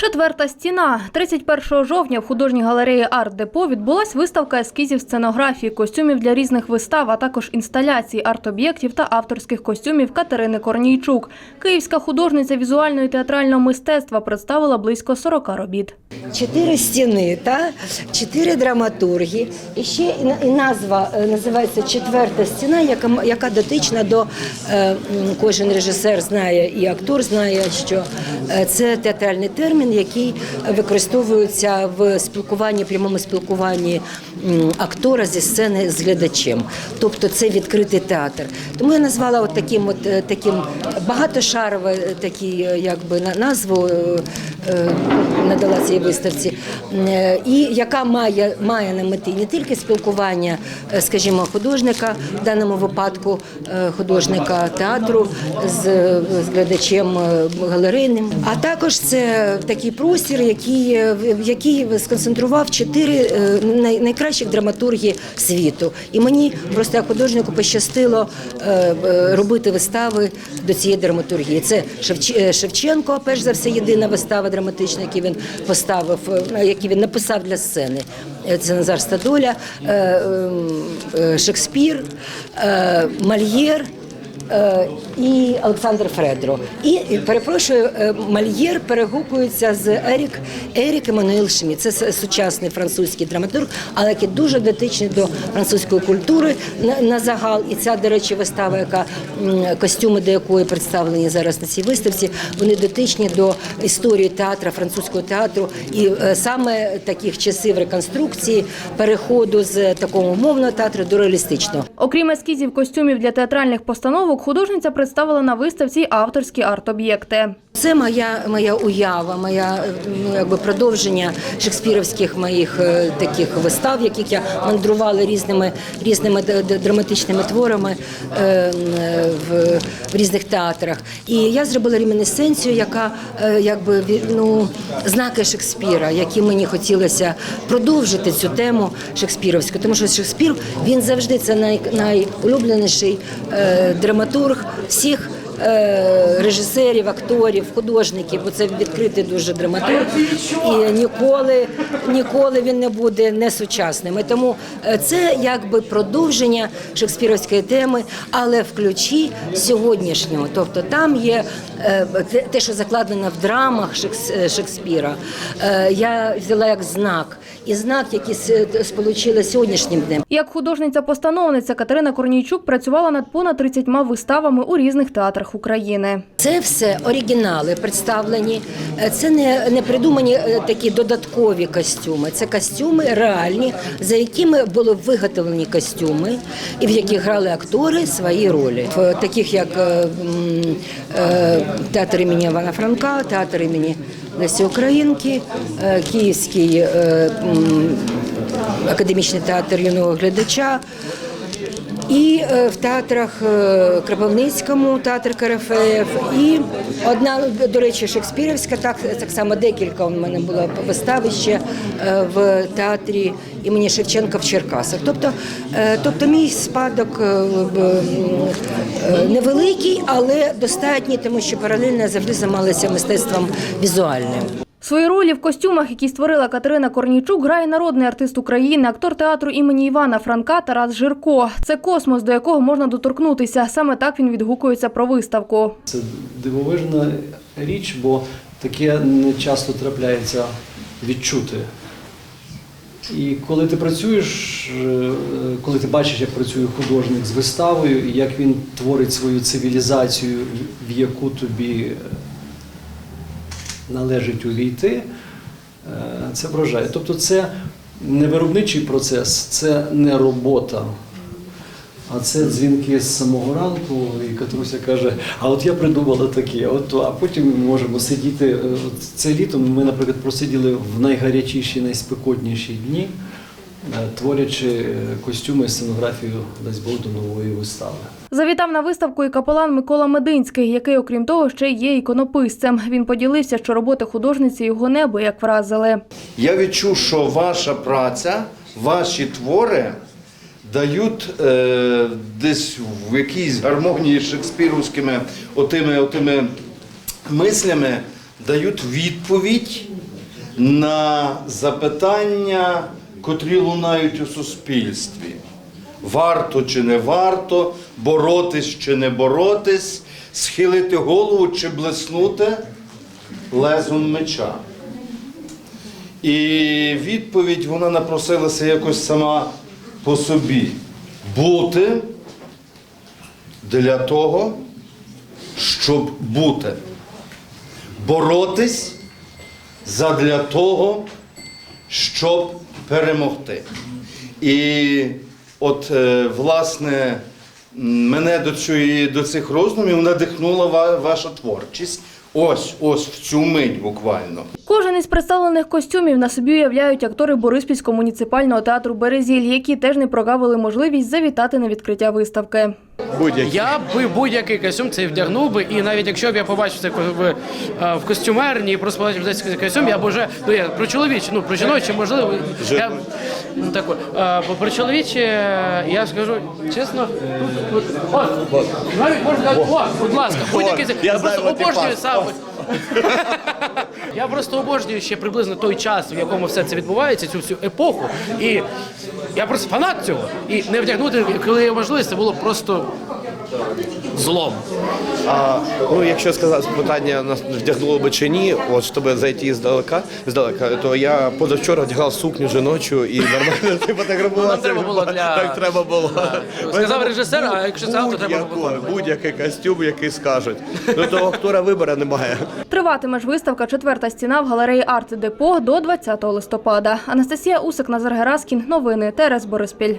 Четверта стіна. 31 жовтня в художній галереї Арт-Депо відбулась виставка ескізів сценографії, костюмів для різних вистав, а також інсталяцій, арт-об'єктів та авторських костюмів Катерини Корнійчук. Київська художниця візуального і театрального мистецтва представила близько 40 робіт. Чотири стіни, та чотири драматурги. І ще і назва е, називається четверта стіна, яка яка дотична до е, кожен режисер знає і актор знає, що е, це театральний термін, який використовується в спілкуванні, прямому спілкуванні актора зі сцени з глядачем. Тобто це відкритий театр. Тому я назвала от таким от е, таким багатошарове е, такі, е, якби на- назву надала цій виставці, Е, і яка має, має на меті не тільки спілкування, е, скажімо, художника, в даному випадку е, художника театру з, з глядачем е, галерейним, а також це такий простір, який, е, який сконцентрував чотири е, най- найкращих драматурги світу. І мені просто як художнику пощастило е, е, робити вистави до цієї драматургії. Це е, Шевченко, перш за все, єдина вистава драматична, який він поставив, який він написав для сцени. Е, Це Назар Стадоля, е, е, е, Шекспір, е, Мальєр. Е, і Олександр Фредро. І перепрошую, е, Мальєр перегукується з Ерік Ерік Еммануел Шмі. Це сучасний французький драматург, але який дуже дотичний до французької культури на, загал. І ця, до речі, вистава, яка костюми до якої представлені зараз на цій виставці, вони дотичні до історії театру, французького театру, і е, саме таких часів реконструкції, переходу з такого умовного театру до реалістичного. Окрім ескізів костюмів для театральних постановок, художниця представила на виставці авторські арт-об'єкти. Це моя моя уява, моя ну, якби продовження шекспірівських моїх е, таких вистав, яких я мандрувала різними різними драматичними творами е, в, в різних театрах. І я зробила ремінесценцію, яка е, якби ну, знаки Шекспіра, які мені хотілося продовжити цю тему шекспірівську, тому що Шекспір він завжди це най, найулюбленіший е, драматург всіх режисерів, акторів, художників, бо це відкритий дуже драматург, і ніколи, ніколи він не буде несучасним. І тому е, це якби продовження шекспірівської теми, але в ключі сьогоднішнього. Тобто там є е, те- що закладено в драмах Шекс- е, Шекспіра. Е, Я взяла як знак, і знак, який с- сполучила сьогоднішнім днем. Як художниця-постановниця Катерина Корнійчук працювала над понад 30 виставами у різних театрах України. Це все оригінали представлені. Е, Це не, не придумані е, такі додаткові костюми. Це костюми реальні, за якими були виготовлені костюми, і в яких грали актори свої ролі. В таких як е, театр імені Івана Франка, театр імені Лесі Українки, Київський академічний театр юного глядача. І е, в театрах е, Кропивницькому, театр Карафеєв, і одна, до речі, Шекспірівська, так, так само декілька у мене було вистави ще е, в театрі імені Шевченка в Черкасах. Тобто, тобто мій спадок невеликий, але достатній, тому що паралельно завжди займалася мистецтвом візуальним. Свої ролі в костюмах, які створила Катерина Корнійчук, грає народний артист України, актор театру імені Івана Франка Тарас Жирко. Це космос, до якого можна доторкнутися. Саме так він відгукується про виставку. Це дивовижна річ, бо таке не часто трапляється відчути. І коли ти працюєш, е, коли ти бачиш, як працює художник з виставою, як він творить свою цивілізацію, в яку тобі е, належить увійти, е, це вражає. Тобто це не виробничий процес, це не робота. А це дзвінки з самого ранку, і Катруся каже: а от я придумала таке, от, а потім ми можемо сидіти. е, Це літо ми, наприклад, просиділи в найгарячіші, найспекотніші дні, творячи е, костюми і сценографію дасть до нової вистави. Завітав на виставку і капелан Микола Мединський, який, окрім того, ще є іконописцем. Він поділився, що роботи художниці його небо як вразили. Я відчув, що ваша праця, ваші твори дають е, десь в якійсь гармонії з шекспірівськими отими, отими мислями дають відповідь на запитання, котрі лунають у суспільстві. Варто чи не варто, боротись чи не боротись, схилити голову чи блеснути лезом меча. І відповідь вона напросилася якось сама по собі. Бути для того, щоб бути. Боротись задля того, щоб перемогти. І от, е, власне, мене до, цих роздумів надихнула ваша творчість. Ось, ось в цю мить буквально. Кожен із представлених костюмів на собі уявляють актори Бориспільського муніципального театру Березіль, які теж не прогавили можливість завітати на відкриття виставки. Я б будь-який костюм цей вдягнув би, і навіть якщо б я побачив це в, е, в костюмерні, і просто побачив цей костюм, я б уже, ну я про чоловічі, ну про жіночі, можливо, я, ну, так, е, про чоловічі, е, я скажу чесно, от, от, навіть можна сказати, о, будь ласка, будь-який цей, я просто обожнюю саме. Я просто обожнюю ще приблизно той час, в якому все це відбувається, цю всю епоху. І я просто фанат цього. І не вдягнути, коли є можливість, це було просто злом. А, ну, якщо сказати питання нас вдягнуло би чи ні, от щоб зайти здалека, здалека, то я позавчора вдягав сукню жіночу і нормально ти фотографувався. Нам треба було для- Так треба було. Сказав режисер, а якщо сказав, то треба виконувати. Будь-який костюм, який скажуть. Ну того актора вибору немає. Триватиме ж виставка Четверта стіна в галереї Арт Депо до 20 листопада. Анастасія Усик, Назар Гераскін. Новини ТРС Бориспіль.